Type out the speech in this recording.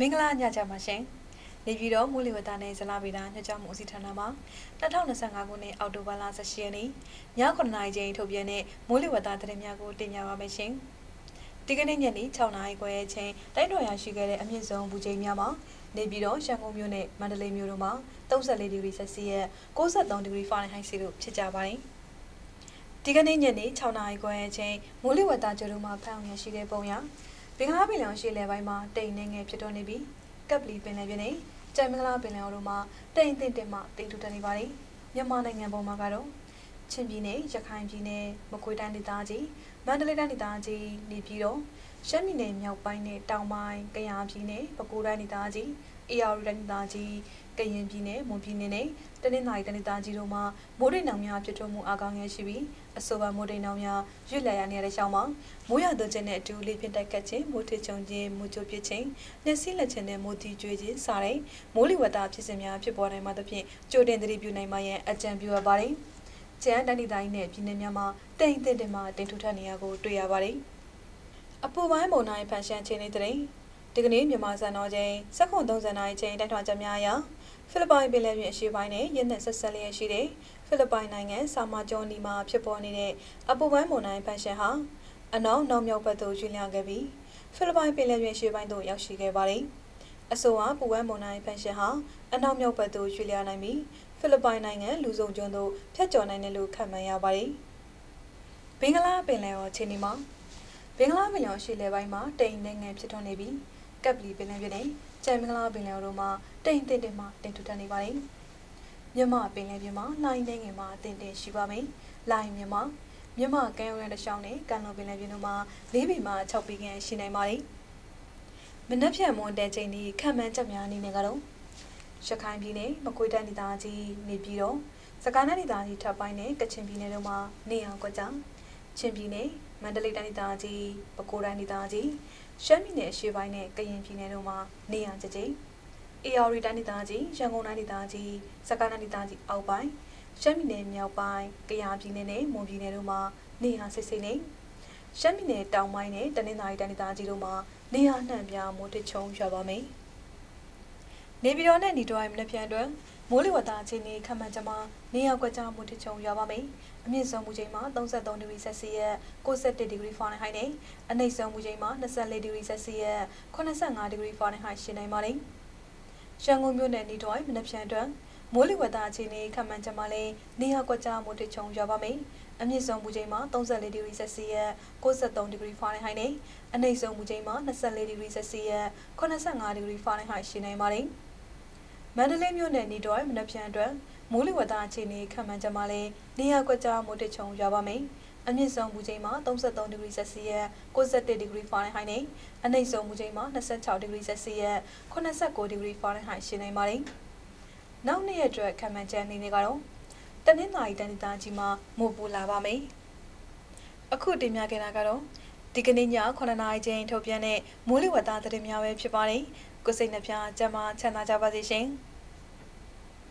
မင်္ဂလာညချမ်းပါရှင်နေပြည်တော်မူလီဝတ္တနဲ့ဇလာဗေဒညွှန်ကြားမှုဦးစီးဌာနမှ2025ခုနှစ်အောက်တိုဘာလ18ရက်နေ့ည9:00နာရီချိန်ထုတ်ပြန်တဲ့မူလီဝတ္တသတင်းများကိုတင်ပြပါမယ်ရှင်ဒီကနေ့ညနေ6:00နာရီခွဲအချိန်တိုင်းတော်ရရှိခဲ့တဲ့အမြင့်ဆုံးဘူချိန်များမှာနေပြည်တော်ရန်ကုန်မြို့နဲ့မန္တလေးမြို့တို့မှာ34ဒီဂရီဆက်စီရဲ့63ဒီဂရီဖာရင်ဟိုက်စီတို့ဖြစ်ကြပါတယ်ဒီကနေ့ညနေ6:00နာရီခွဲအချိန်မူလီဝတ္တကျိုးတို့မှာဖမ်းအောင်ရရှိတဲ့ပုံရ ဘင်္ဂလားပင်လယ်ရှေ့လယ်ပိုင်းမှာတိမ်နေငယ်ဖြစ်တော်နေပြီးကပ်ပလီပင်လယ်ပြင်နဲ့ကြံမင်္ဂလာပင်လယ်အော်တို့မှာတိမ်တင်တင်မှတိမ်ထူထပ်နေပါတယ်မြန်မာနိုင်ငံပေါ်မှာကတော့ချင်းပြည်နယ်ရခိုင်ပြည်နယ်မကွေးတိုင်းဒေသကြီးမန္တလေးတိုင်းဒေသကြီးနေပြည်တော်ရှမ်းပြည်နယ်မြောက်ပိုင်းနဲ့တောင်ပိုင်းကယားပြည်နယ်ပဲခူးတိုင်းဒေသကြီး အေရဝတီတိုင်းဒေသကြီးကရင်ပြည်နယ်မွန်ပြည်နယ်နဲ့တနင်္သာရီတိုင်းဒေသကြီးတို့မှာမိုးရိမ်နောင်များဖြစ်ထွန်းမှုအကောင်းရရှိပြီးအဆိုပါမိုးရိမ်နောင်များရွတ်လည်ရနေတဲ့ရှောင်းမှာမိုးရသွန်းခြင်းနဲ့အတူလေပြင်းတိုက်ကတ်ခြင်းမိုးထချုံခြင်းမိုးကြိုပစ်ခြင်းနှက်စီးလက်ခြင်းနဲ့မိုးတီကျွေးခြင်းစတဲ့မိုးလေဝသဖြစ်စဉ်များဖြစ်ပေါ်နိုင်မှသဖြင့်ကြိုတင်သတိပြုနိုင်မှရန်အကြံပြုရပါတယ်။ကျန်းတန်းဒေသကြီးနဲ့ပြည်내များမှာတိမ်တင်တင်မှတင်ထူထပ်နေရကိုတွေ့ရပါတယ်။အပူပိုင်းမုန်တိုင်းဖန်ရှမ်းခြင်းတဲ့ ဒီကနေ့မြန်မာစံတော်ချိန်7:30နာရီချိန်တိုက်ထွာချက်များအရဖိလစ်ပိုင်ပင်လယ်ပြင်အရှေ့ပိုင်းနဲ့ယင်းနဲ့ဆက်ဆက်လျက်ရှိတဲ့ဖိလစ်ပိုင်နိုင်ငံဆာမာဂျောနီမှာဖြစ်ပေါ်နေတဲ့အပူပိုင်းမုန်တိုင်းဖန်ရှမ်းဟာအနောက်နောက်မြောက်ဘက်သို့ရွှေ့လျားခဲ့ပြီးဖိလစ်ပိုင်ပင်လယ်ပြင်ရှေ့ပိုင်းသို့ရောက်ရှိခဲ့ပါတယ်။အဆိုအပူပိုင်းမုန်တိုင်းဖန်ရှမ်းဟာအနောက်မြောက်ဘက်သို့ရွှေ့လျားနိုင်ပြီးဖိလစ်ပိုင်နိုင်ငံလူစုံကျွန်းသို့ဖြတ်ကျော်နိုင်တယ်လို့ခန့်မှန်းရပါတယ်။ဘင်္ဂလားပင်လယ်အော်ချင်းနီမှာဘင်္ဂလားပင်လယ်အော်ရှေ့လယ်ပိုင်းမှာတိမ်နိုင်ငံဖြစ်ထွန်းနေပြီး ကပ်ပလီပင်လယ်ပြင်နဲ့ကြံမင်္ဂလာပင်လယ်တို့မှာတိမ်တင်တင်မှတင်ထူထပ်နေပါတယ်။မြမပင်လယ်ပြင်မှာလိုင်းနေငယ်မှာတင်တင်ရှိပါမယ်။လိုင်းမြမမြမကမ်းရိုးရန်တစ်လျှောက်နဲ့ကမ်းလွန်ပင်လယ်ပြင်တို့မှာ၄ပေမှ6ပေခန့်ရှိနိုင်ပါတယ်။မနက်ဖြန်မွန်တဲချိန်ဒီခံမှန်းချက်များအနေနဲ့ကတော့ရခိုင်ပြည်နယ်မကွေးတိုင်းဒေသကြီးနေပြည်တော်စကိုင်းတိုင်းဒေသကြီးထပ်ပိုင်းနဲ့ကချင်ပြည်နယ်တို့မှာနေအောင်ကွက်ကြောင်ချင်းပြည်နယ်မန္တလေးတိုင်းဒေသကြီးပဲခူးတိုင်းဒေသကြီး ရှမ်းပြည်နယ်အရှေ့ပိုင်းနဲ့ကရင်ပြည်နယ်တို့မှာနေရာကျကျအေရရီတိုင်းဒေသကြီးရန်ကုန်တိုင်းဒေသကြီးစကိုင်းတိုင်းဒေသကြီးအောက်ပိုင်းရှမ်းပြည်နယ်မြောက်ပိုင်းကယားပြည်နယ်နဲ့မွန်ပြည်နယ်တို့မှာနေရာစစ်စစ်နေရှမ်းပြည်နယ်တောင်ပိုင်းနဲ့တနင်္သာရီတိုင်းဒေသကြီးတို့မှာနေရာနှံ့ပြားမိုးထချုံရွာပါမယ်နေပြည်တော်နဲ့ညီတော်ရဲ့မနက်ဖြန်အတွက် မိုးလေဝသအခြေအနေခန့်မှန်းချက်မှာနေရာကွက်ကြားမိုးထချုံရွာပါမယ်။အမြင့်ဆုံးမူချိန်မှာ33ဒီဂရီဆက်စီယပ်61ဒီဂရီဖာရင်ဟိုက်နဲ့အနိမ့်ဆုံးမူချိန်မှာ24ဒီဂရီဆက်စီယပ်85ဒီဂရီဖာရင်ဟိုက်ရှိနိုင်ပါတယ်။ရန်ကုန်မြို့နယ်ညီတော်ရဲ့မနက်ဖြန်အတွက်မိုးလေဝသအခြေအနေခန့်မှန်းချက်မှာလည်းနေရာကွက်ကြားမိုးထချုံရွာပါမယ်။အမြင့်ဆုံးမူချိန်မှာ34ဒီဂရီဆက်စီယပ်63ဒီဂရီဖာရင်ဟိုက်နဲ့အနိမ့်ဆုံးမူချိန်မှာ24ဒီဂရီဆက်စီယပ်85ဒီဂရီဖာရင်ဟိုက်ရှိနိုင်ပါတယ်။ မန္တလေးမြို့နယ်နီတော်မနက်ဖြန်အတွက်မိုးလေဝသအခြေအနေခန့်မှန်းချက်မှာလည်းနေရာကွက်ကြားမိုးတချုံရွာပါမယ်။အမြင့်ဆုံးမူချိန်မှာ33ဒီဂရီဆက်စီယပ်61ဒီဂရီဖာရင်ဟိုက်နဲ့အနိမ့်ဆုံးမူချိန်မှာ26ဒီဂရီဆက်စီယပ်89ဒီဂရီဖာရင်ဟိုက်ရှိနေပါတယ်။နောက်နေ့ရက်အတွက်ခန့်မှန်းချက်အနေနဲ့ကတော့တနင်္လာရီတန်ဒေသကြီးမှာမိုးပူလာပါမယ်။အခုတင်ပြခဲ့တာကတော့ဒီကနေ့ည9:00နာရီချိန်ထုတ်ပြန်တဲ့မိုးလေဝသသတင်းများပဲဖြစ်ပါတယ်။ကိုစိတ်နှပြကျမ်းမာချမ်းသာကြပါစေရှင်။